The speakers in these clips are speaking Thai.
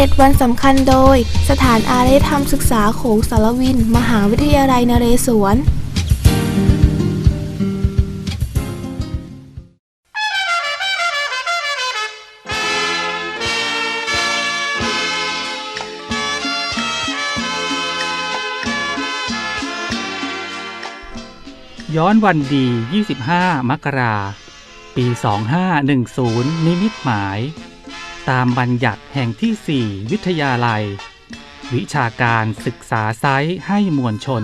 7 วันสำคัญโดย สถานอารยธรรมศึกษาโขงสารวิน มหาวิทยาลัยนเรศวรย้อนวันดี 25 มกรา ปี 2510 นิมิตหมาย ตามบัญญัติแห่งที่ 4 วิทยาลัย วิชาการศึกษาไซต์ให้มวลชน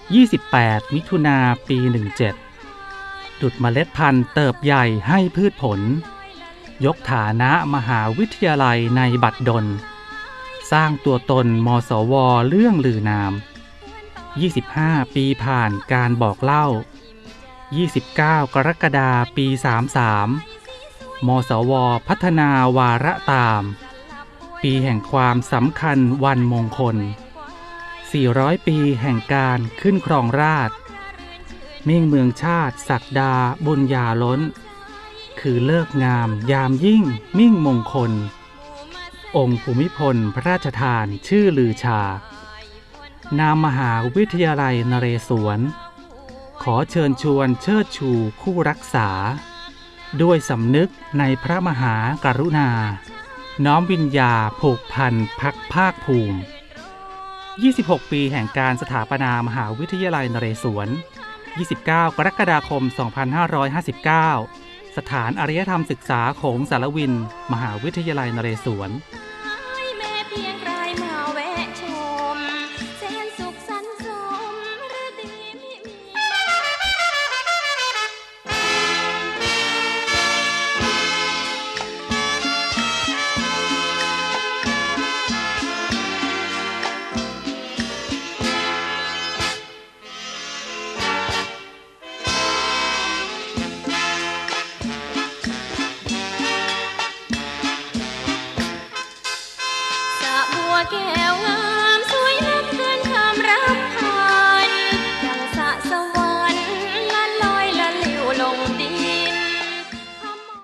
28 มิถุนาปี 17 ดุดเมล็ดพันธุ์เติบใหญ่ให้พืชผล ยกฐานะมหาวิทยาลัยในบัดดล สร้างตัวตนมสวเรื่องลือนาม 25 ปีผ่านการบอกเล่า 29 กรกฎาปี 33 มสว พัฒนาวาระตาม ปีแห่งความสำคัญวันมงคล 400 ปีแห่งการขึ้นครองราชมิ่งเมืองชาติศักดาบุญญาล้น คือเลิกงามยามยิ่งมิ่งมงคล องค์ภูมิพลพระราชทานชื่อลือชา นามมหาวิทยาลัยนเรศวร ขอเชิญชวนเชิดชูคู่รักษา ด้วยสำนึกในพระมหากรุณา น้อมวิญญาผูกพันพักภาคภูมิ 26 ปีแห่งการสถาปนามหาวิทยาลัยนเรศวร 29 กรกฎาคม 2559 สถานอารยธรรมศึกษาโขงสารวิน มหาวิทยาลัยนเรศวร สะบัวแก้วงา